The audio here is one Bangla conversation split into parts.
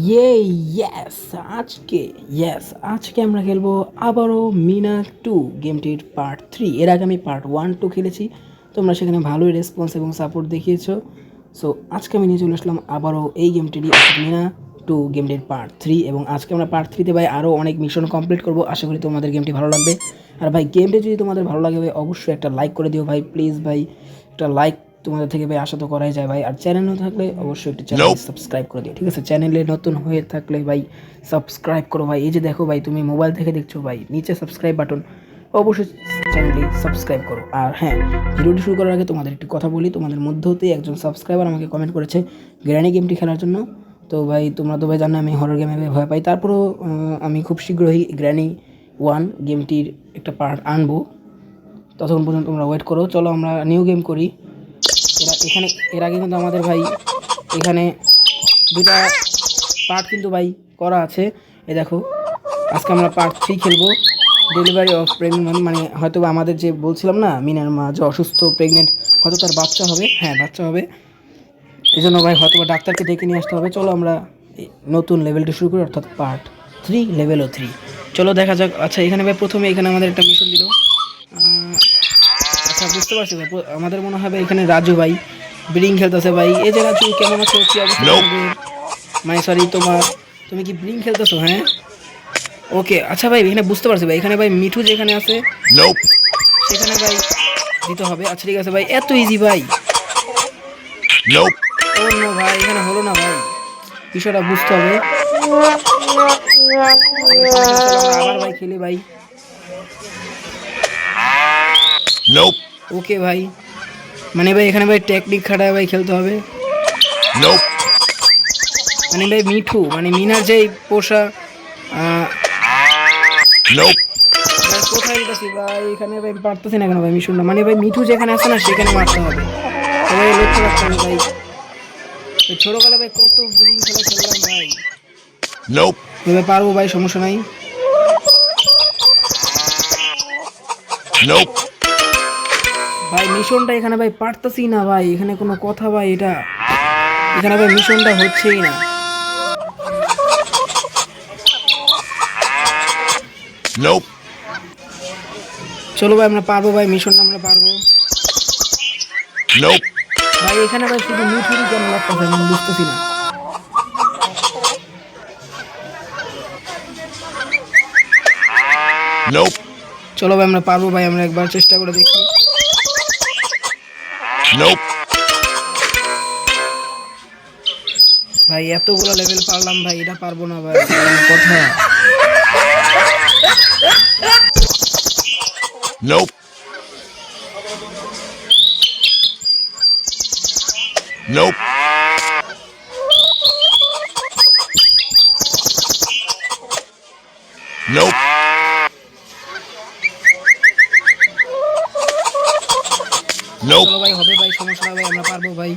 ইয়ে ইয়েস আজকে ইয়েস আজকে আমরা খেলব আবারও মিনা টু গেমটির পার্ট থ্রি এর আগে আমি পার্ট ওয়ান টু খেলেছি, তোমরা সেখানে ভালোই রেসপন্স এবং সাপোর্ট দেখিয়েছো। সো আজকে আমি নিয়ে চলে আসলাম আবারও এই গেমটিরই মিনা টু গেমটির পার্ট থ্রি এবং আজকে আমরা পার্ট থ্রিতে ভাই আরও অনেক মিশন কমপ্লিট করব। আশা করি তোমাদের গেমটি ভালো লাগবে। আর ভাই, গেমটি যদি তোমাদের ভালো লাগে ভাই, অবশ্যই একটা লাইক করে দিও ভাই প্লিজ ভাই, একটা লাইক তোমাদের থেকে ভাই আশা তো করাই যায় ভাই। আর চ্যানেল নতুন থাকলে অবশ্যই একটু চ্যানেল সাবস্ক্রাইব করে দিও ঠিক আছে? চ্যানেলে নতুন হয়ে থাকলে ভাই সাবস্ক্রাইব করো ভাই। এই যে দেখো ভাই তুমি মোবাইল থেকে দেখছ ভাই নিচে সাবস্ক্রাইব বাটন অবশ্যই চ্যানেলটি সাবস্ক্রাইব করো। আর হ্যাঁ ভিডিওটি শুরু করার আগে তোমাদের একটি কথা বলি তোমাদের মধ্য হতেই একজন সাবস্ক্রাইবার আমাকে কমেন্ট করেছে গ্র্যানি গেমটি খেলার জন্য। তো ভাই তোমরা তো ভাই জানো আমি হরর গেমে ভয় পাই। তারপরেও আমি খুব শীঘ্রই গ্র্যানি ওয়ান গেমটির একটা পার্ট আনব। ততক্ষণ পর্যন্ত তোমরা ওয়েট করো। চলো আমরা নিউ গেম করি। এরা এখানে, এর আগে কিন্তু আমাদের ভাই, এখানে দুটা পার্ট কিন্তু ভাই করা আছে। এ দেখো, আজকে আমরা পার্ট থ্রি খেলব। ডেলিভারি অফ প্রেগনেন্ট মানে হয়তো আমাদের যে বলছিলাম না, মিনার মা যে অসুস্থ প্রেগনেন্ট হয়তো তার বাচ্চা হবে। হ্যাঁ বাচ্চা হবে। এই জন্য ভাই হয়তো ডাক্তারকে ডেকে নিয়ে আসতে হবে। চলো আমরা নতুন লেভেলটি শুরু করি, অর্থাৎ পার্ট থ্রি লেভেলও থ্রি চলো দেখা যাক। আচ্ছা এখানে ভাই প্রথমে এখানে আমাদের একটা মিশন দিল। আচ্ছা বুঝতে পারছি ভাই। আমাদের মনে হবে এখানে রাজু ভাই ব্রিং খেলতেছে ভাই। এই যে রাজু কেমন আছো? কি অবস্থা মানে সরি তোমার তুমি কি ব্রিং খেলতেছো হ্যাঁ? ওকে আচ্ছা ভাই এখানে বুঝতে পারছি ভাই। এখানে ভাই মিঠু যেখানে আছে সেখানে ভাই দিতে হবে। আচ্ছা ঠিক আছে ভাই এত ইজি ভাই। অন্য ভাই এখানে হলো না ভাই। বিষয়টা বুঝতে হবে। আবার ভাই খেলি ভাই। Nope. ওকে ভাই। মানে ভাই এখানে ভাই টেকনিক খাটায় ভাই খেলতে হবে. মানে ভাই মিঠু মানে মিনার যেই পোষা কোথায় দিতেছি ভাই? এখানে ভাই পারতেছি না কেন ভাই মিশুনটা? মানে ভাই মিঠু যেখানে আছে না সেখানে মারতে হবে। সবাই লক্ষ্য রাখতে হবে ভাই। ছোটবেলা ভাই কত বিলিং খেলা খেললাম ভাই. এবার পারব ভাই সমস্যা নাই। Nope. ভাই মিশনটা এখানে ভাই পারতেছি না ভাই এখানে কোনো কথা ভাই এটা এখানে ভাই মিশনটা হচ্ছেই না। চলো ভাই আমরা পারব ভাই মিশনটা আমরা পারব। ভাই এখানে ভাই শুধু মিঠুরই কেন লাগতেছে আমি বুঝতেছি না। চলো ভাই আমরা পারব ভাই আমরা একবার চেষ্টা করে দেখি। Nope. ভাই এতগুলো লেভেল পারলাম ভাই এটা পারব না ভাই কথা Nope. Nope. Nope. চলো ভাই হবে ভাই সমস্যা ভাই আমরা পারব ভাই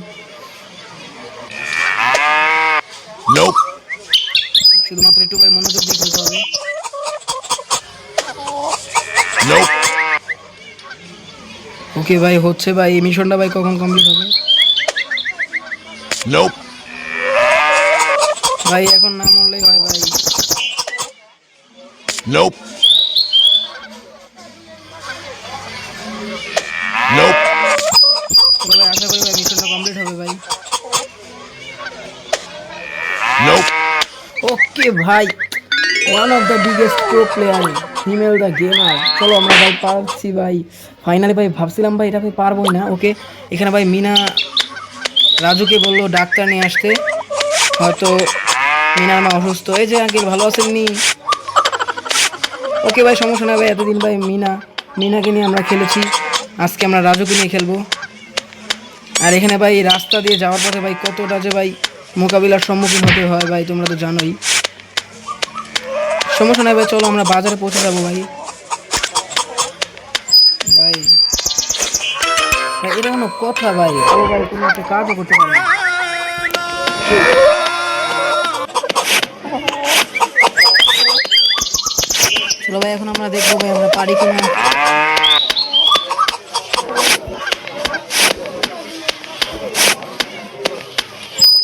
Nope. শুধুমাত্র একটু ভাই মনোযোগ দিয়ে খেলতে হবে Nope. ওকে ভাই হচ্ছে ভাই এই মিশনটা ভাই কখন কমপ্লিট হবে. ভাই এখন না মরলেই হয় ভাই ওকে ভাই one of the biggest pro player female the gamer চলো আমরা ভাই পারছি ভাই। ফাইনালি ভাই ভাবছিলাম ভাই এটা ভাই পারবোই না। ওকে, এখানে ভাই মিনা, রাজুকে বলল ডাক্তার নিয়ে আসতে। হয়তো মিনার মা অসুস্থ। এই যে আঙ্কেল ভালো আছেন নি? ওকে ভাই সমস্যা নাই ভাই, এতদিন ভাই মিনা, মিনাকে নিয়ে আমরা খেলেছি। আজকে আমরা রাজুকে নিয়ে খেলব। আর এখানে ভাই রাস্তা দিয়ে যাওয়ার পথে ভাই কতটা যে ভাই মোকাবিলার সম্মুখীন হতে হয়, ভাই, তোমরা তো জানোই। সমস্যা নাই, ভাই, চলো আমরা বাজারে পৌঁছে যাব, ভাই। ভাই এটা কোনো কথা, ভাই। ও, ভাই কোনো একটা কাজও করতে পারে চলো, ভাই, এখন আমরা দেখব, ভাই, আমরা পারি কিনা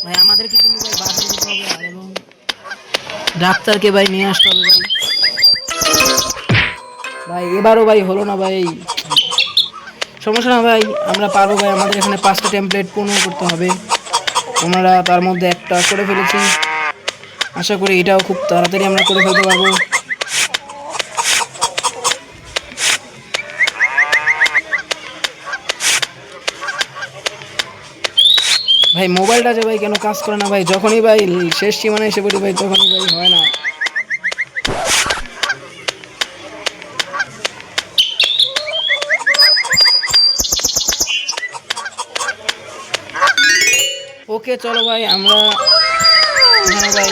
ভাই আমাদেরকে কিন্তু ভাই বাজারে যেতে হবে আর এবং ডাক্তারকে ভাই নিয়ে আসতে হবে ভাই। ভাই, এবারও ভাই হলো না ভাই। সমস্যা না ভাই, আমরা পারব ভাই। আমাদের এখানে পাঁচটা টেমপ্লেট পূর্ণ করতে হবে। আমরা তার মধ্যে একটা করে ফেলেছি। আশা করি এটাও খুব তাড়াতাড়ি আমরা করে ফেলতে পারব। ভাই মোবাইলটা যে ভাই কেন কাজ করে না ভাই? যখনই ভাই শেষ সীমানা এসে পড়ি ভাই, তখনই ভাই হয় না। ওকে, চলো ভাই, আমরা এখানে ভাই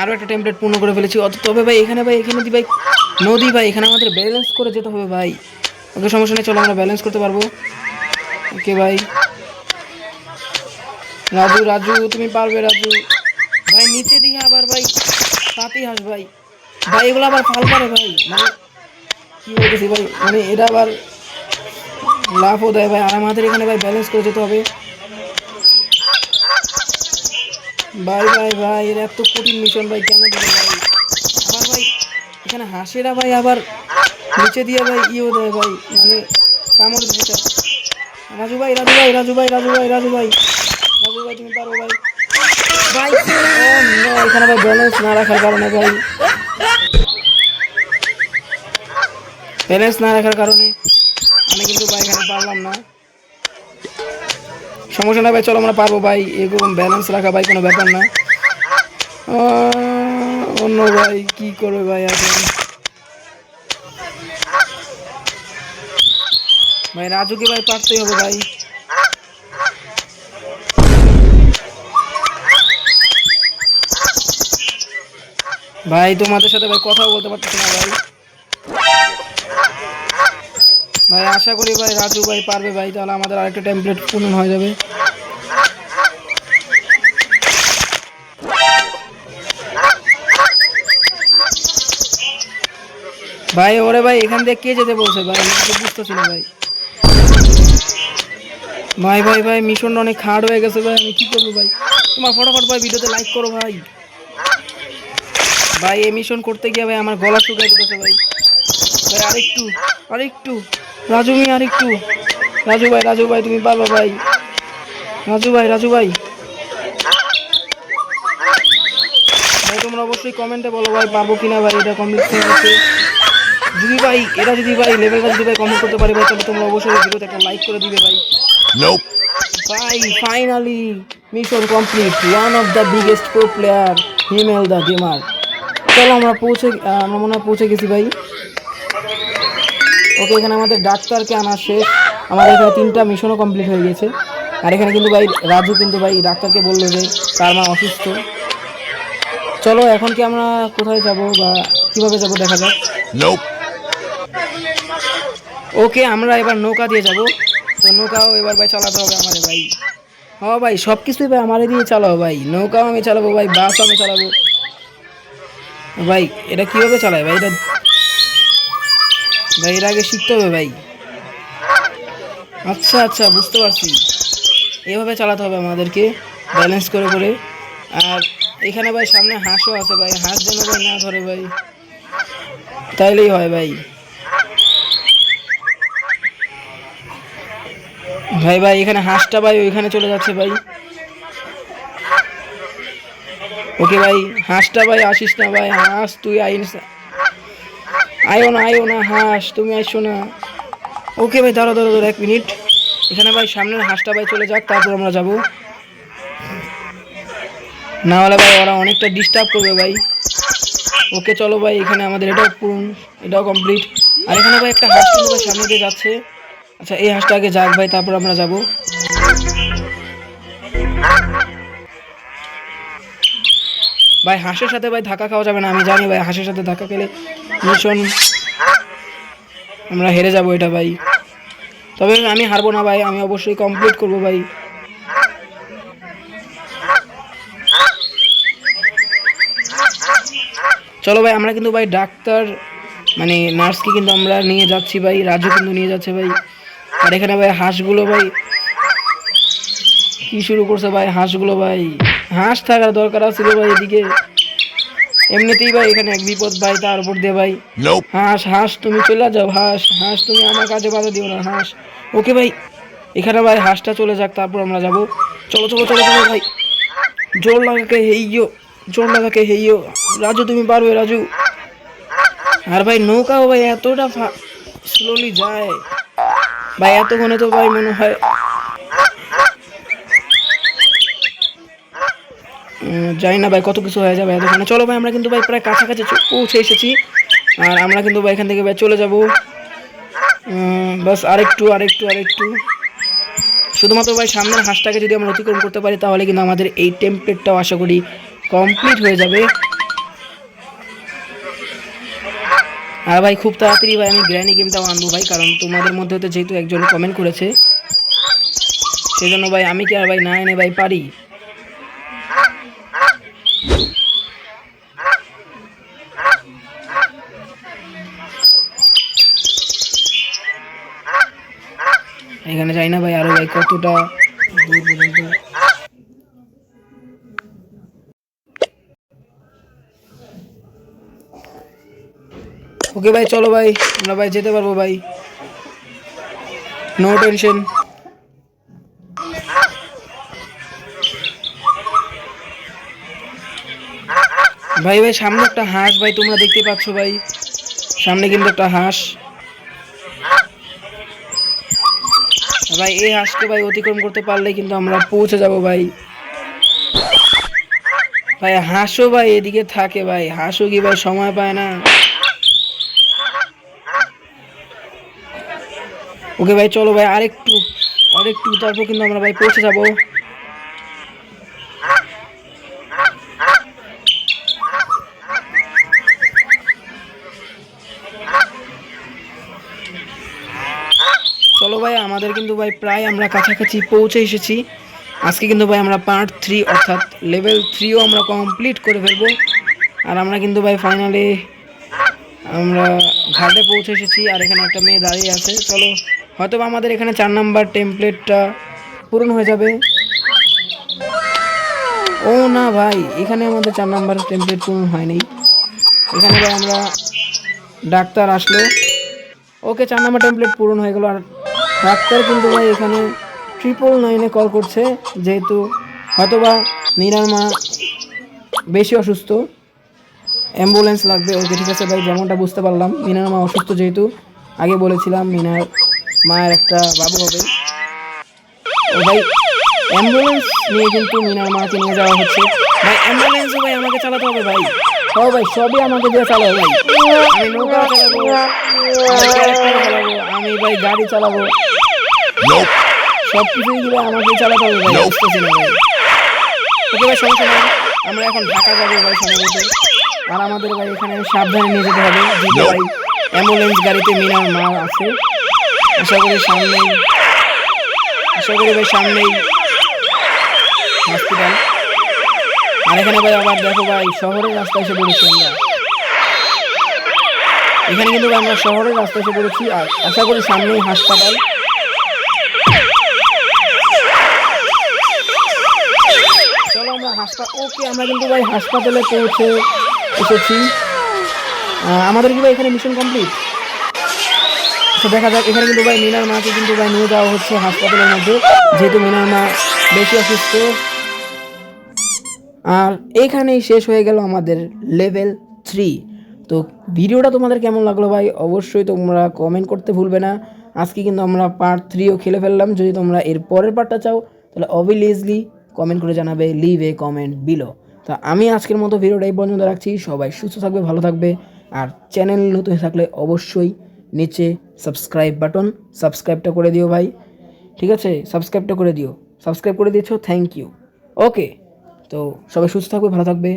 আরও একটা টেমপ্লেট পূর্ণ করে ফেলেছি। অত তবে ভাই, এখানে ভাই এখানে ভাই নদী ভাই, এখানে আমাদের ব্যালেন্স করে যেতে হবে ভাই। ওকে, সমস্যা নেই, চলো আমরা ব্যালেন্স করতে পারব। ওকে, ভাই। রাজু রাজু, তুমি পারবে, রাজু। ভাই, নিচে দিকে আবার, ভাই। তাঁতি হাস, ভাই। ভাই, এগুলো আবার ফাল করে, ভাই। মানে কি বলতেছি, ভাই? মানে এটা আবার লাভও দেয়, ভাই। আর আমাদের এখানে, ভাই ব্যালেন্স করে যেতে হবে। ভাই ভাই ভাই, এর এত কঠিন মিশন ভাই, কেন দিল ভাই? আবার, ভাই, এখানে হাঁসেরা, ভাই, আবার নিচে দিয়ে, ভাই, ইয়েও দেয়, ভাই। মানে কামড় দিতে। রাজু ভাই রাজু ভাই রাজু ভাই রাজু ভাই রাজু ভাই। ভাই এখানে ভাই ব্যালেন্স না রাখার কারণে ভাই। ব্যালেন্স না রাখার কারণে আমি কিন্তু ভাই এখানে পারলাম না। সমস্যা না ভাই, চলো আমরা পারব ভাই। এরকম ব্যালেন্স রাখা ভাই কোনো ব্যাপার না। অন্য ভাই কি করবে ভাই এখন? ভাই, রাজুকে ভাই পারতেই হবে ভাই। ভাই, তোমাদের সাথে ভাই কথাও বলতে পারতেছি না ভাই। ভাই, আশা করি ভাই রাজু ভাই পারবে ভাই, তাহলে আমাদের আরেকটা টেমপ্লেট পূরণ হয়ে যাবে। ভাই, ওরে ভাই, এখান থেকে কে যেতে বলছে ভাই? আমি তো বুঝতেছি না ভাই। ভাই ভাই ভাই মিশনটা অনেক হার্ড হয়ে গেছে ভাই, আমি কি করব ভাই? তোমার ফটোফট ভাই ভিডিওতে লাইক করো ভাই। ভাই এই মিশন করতে গিয়ে ভাই আমার গলা শুকাই দিতেছে ভাই। ভাই আরেকটু আরেকটু। রাজু মি আরেকটু। রাজু ভাই রাজু ভাই তুমি পারবে ভাই। রাজু ভাই রাজু ভাই। ভাই তোমরা অবশ্যই কমেন্টে বলো ভাই পাবো কিনা ভাই এটা কমপ্লিট হচ্ছে যদি ভাই এটা যদি ভাই লেভেলটা যদি ভাই কমপ্লিট করতে পারি ভাই তাহলে তোমরা অবশ্যই ভিডিওতে একটা লাইক করে দিবে ভাই. ভাই finally mission complete one of the biggest pro player Himel the gamer চলো আমরা পৌঁছে আমরা মনে হয় পৌঁছে গেছি ভাই। ওকে এখানে আমাদের ডাক্তারকে আনা শেষ। আমাদের এখানে তিনটা মিশনও কমপ্লিট হয়ে গেছে। আর এখানে কিন্তু ভাই রাজু কিন্তু ভাই ডাক্তারকে বলল যে তার মা অসুস্থ। চলো এখন কি আমরা কোথায় যাব বা কীভাবে যাব দেখা যাক. ওকে আমরা এবার নৌকা দিয়ে যাব। তো নৌকাও এবার ভাই চালাতে হবে আমাদের ভাই। হ ভাই সব কিছুই ভাই আমারে দিয়ে চালাবো ভাই। নৌকাও আমি চালাবো ভাই বাস আমি চালাবো। ভাই, এটা কীভাবে চালায় ভাই? এটা ভাই, এর আগে শিখতে হবে ভাই। আচ্ছা আচ্ছা বুঝতে পারছি। এভাবে চালাতে হবে আমাদেরকে ব্যালেন্স করে করে। আর এখানে ভাই, সামনে হাঁসও আছে ভাই। হাঁস যেন ভাই না ধরে ভাই। তাইলেই হয় ভাই। ভাই ভাই, এখানে হাঁসটা ভাই ওইখানে চলে যাচ্ছে ভাই। ওকে ভাই, হাঁসটা ভাই আসিস না ভাই, হাঁস, তুই আইস আয়ো না আয়ো না, হাঁস, তুমি আসছো না। ওকে ভাই দাঁড়ো দাঁড়ো দাঁড়ো এক মিনিট। এখানে ভাই, সামনের হাঁসটা ভাই চলে যাক, তারপর আমরা যাব। না হলে ভাই, ওরা অনেকটা ডিস্টার্ব করবে ভাই। ওকে, চলো ভাই, এখানে আমাদের এটাও পূরণ, এটাও কমপ্লিট আর এখানে ভাই, একটা হাঁস কিন্তু ভাই সামনে দিয়ে যাচ্ছে। আচ্ছা এই হাঁসটা আগে যাক ভাই, তারপর আমরা যাব। ভাই, হাঁসের সাথে ভাই ধাক্কা খাওয়া যাবে না, আমি জানি ভাই, হাঁসের সাথে ধাক্কা খেলে মিশন আমরা হেরে যাব এটা ভাই। তবে আমি হারবো না ভাই, আমি অবশ্যই কমপ্লিট করব ভাই। চলো ভাই, আমরা কিন্তু ভাই ডাক্তার মানে নার্সকে কিন্তু আমরা নিয়ে যাচ্ছি ভাই রাজু কিন্তু নিয়ে যাচ্ছে ভাই। আর এখানে ভাই হাঁসগুলো ভাই, কি শুরু করছে ভাই হাঁসগুলো ভাই? হাঁস থাকার দরকার ছিল ভাই এদিকে। এমনিতেই ভাই এখানে এক বিপদ ভাই তার উপর দিয়ে ভাই। হাঁস হাঁস তুমি চলে যাও হাঁস হাঁস তুমি আমার কাজে বাধা দিও না হাঁস। ওকে ভাই এখানে ভাই হাঁসটা চলে যাক তারপর আমরা যাব। চলো চলো চলো চলো ভাই। জোর লাগাকে হেইয়ো জোর লাগাকে হেইয়ো। রাজু তুমি পারবে রাজু। আর ভাই নৌকাও ভাই এতটা স্লোলি যায়। ভাই এতক্ষণে তো ভাই মনে হয় জানি না ভাই কত কিছু হয়ে যাবে এতক্ষণে। চলো ভাই আমরা কিন্তু ভাই প্রায় কাছাকাছি পৌঁছে এসেছি। আর আমরা কিন্তু ভাই এখান থেকে ভাই চলে যাব। বাস আরেকটু আরেকটু আরেকটু। শুধুমাত্র ভাই সামনের হাঁসটাকে যদি আমরা অতিক্রম করতে পারি তাহলে কিন্তু আমাদের এই টেমপ্লেটটাও আশা করি কমপ্লিট হয়ে যাবে। আর ভাই খুব তাড়াতাড়ি ভাই আমি গ্র্যানি গেমটাও আনব ভাই কারণ তোমাদের মধ্যে তো যেহেতু একজন কমেন্ট করেছে সেই জন্য ভাই আমি কি আর ভাই না এনে ভাই পারি? এখানে যাই না ভাই, আরও ভাই কতটা দূর পর্যন্ত। ওকে ভাই, চলো ভাই, আমরা ভাই যেতে পারব ভাই। নো টেনশন ভাই ভাই, সামনে একটা হাঁস ভাই, তোমরা দেখতে পাচ্ছ ভাই। সামনে কিন্তু একটা হাঁস। ভাই এই হাঁসকে ভাই, অতিক্রম করতে পারলে কিন্তু আমরা পৌঁছে যাব ভাই। ভাই হাঁসও ভাই, এদিকে থাকে ভাই। হাঁসও কি ভাই, সময় পায় না। ওকে ভাই, চলো ভাই, আরেকটু আরেকটু, তারপর কিন্তু আমরা ভাই পৌঁছে যাব চলো ভাই আমাদের কিন্তু ভাই প্রায় আমরা কাছাকাছি পৌঁছে এসেছি। আজকে কিন্তু ভাই আমরা পার্ট থ্রি অর্থাৎ লেভেল থ্রিও আমরা কমপ্লিট করে ফেলব। আর আমরা কিন্তু ভাই ফাইনালি আমরা ঘাটে পৌঁছে এসেছি আর এখানে একটা মেয়ে দাঁড়িয়ে আছে। চলো হয়তো আমাদের এখানে চার নাম্বার টেমপ্লেটটা পূরণ হয়ে যাবে। ও না ভাই, এখানে আমাদের চার নাম্বার টেমপ্লেট পূরণ হয়নি। এখানে ভাই আমরা ডাক্তার আসলো। ওকে, চার নাম্বার টেমপ্লেট পূরণ হয়ে গেলো। আর ডাক্তার কিন্তু ভাই এখানে ট্রিপল নাইনে কল করছে, যেহেতু হয়তোবা মিনার মা বেশি অসুস্থ। অ্যাম্বুলেন্স লাগবে ওকে, ঠিক আছে ভাই, যেমনটা বুঝতে পারলাম। মিনার মা অসুস্থ যেহেতু, আগে বলেছিলাম মিনার মায়ের একটা বাবু হবে। ভাই অ্যাম্বুলেন্স নিয়ে কিন্তু মিনার মাকে নিয়ে যাওয়া হচ্ছে। ভাই অ্যাম্বুলেন্সও ভাই আমাকে চালাতে হবে ভাই। ও ভাই, সবই আমাকে দিয়ে চালাবো ভাই। আমি নৌকা চালাবো। আমি ভাই গাড়ি চালাবো। সব কিছুই দিলে আমাকে চালাতে হবে। ভাই বুঝতেছি না ভাই? ওকে ভাই সমস্যা নেই আমরা এখন ঢাকা যাব ভাই সম্ভবত আর আমাদের ভাই এখানে সাবধানে নিয়ে যেতে হবে। যেহেতু ভাই অ্যাম্বুলেন্স গাড়িতে মিনার মা আছে। আশা করি সামনেই আশা করি ভাই সামনেই হসপিটাল আর এখানে ভাই আবার দেখো ভাই শহরের রাস্তায় এসে পড়েছি আমরা। এখানে কিন্তু আমরা শহরের রাস্তা এসে পড়েছি, আর আশা করি সামনেই হাসপাতাল। চলো আমরা হাসপাতাল ওকে, আমরা কিন্তু ভাই হাসপাতালে পৌঁছে এসেছি। আমাদের কি ভাই এখানে মিশন কমপ্লিট তো দেখা যাক, এখানে কিন্তু ভাই মিনার মাকে কিন্তু ভাই নিয়ে যাওয়া হচ্ছে হাসপাতালের মধ্যে, যেহেতু মিনার মা বেশি অসুস্থ। আর এখানেই শেষ হয়ে গেল আমাদের লেভেল থ্রি তো ভিডিওটা তোমাদের কেমন লাগল ভাই? অবশ্যই তোমরা কমেন্ট করতে ভুলবে না। আজকে কিন্তু আমরা পার্ট থ্রিও খেলে ফেললাম। যদি তোমরা এর পরের পার্টটা চাও, তাহলে অবভিয়াসলি কমেন্ট করে জানাবে লিভ এ কমেন্ট বিলো তো আমি আজকের মতো ভিডিওটা এই পর্যন্ত রাখছি। সবাই সুস্থ থাকবে, ভালো থাকবে। আর চ্যানেল নতুন থাকলে অবশ্যই নিচে সাবস্ক্রাইব বাটন সাবস্ক্রাইবটা করে দিও ভাই। ঠিক আছে? সাবস্ক্রাইবটা করে দিও। সাবস্ক্রাইব করে দিয়েছ থ্যাংক ইউ ওকে তো সবাই সুস্থ থাকবে, ভালো থাকবে।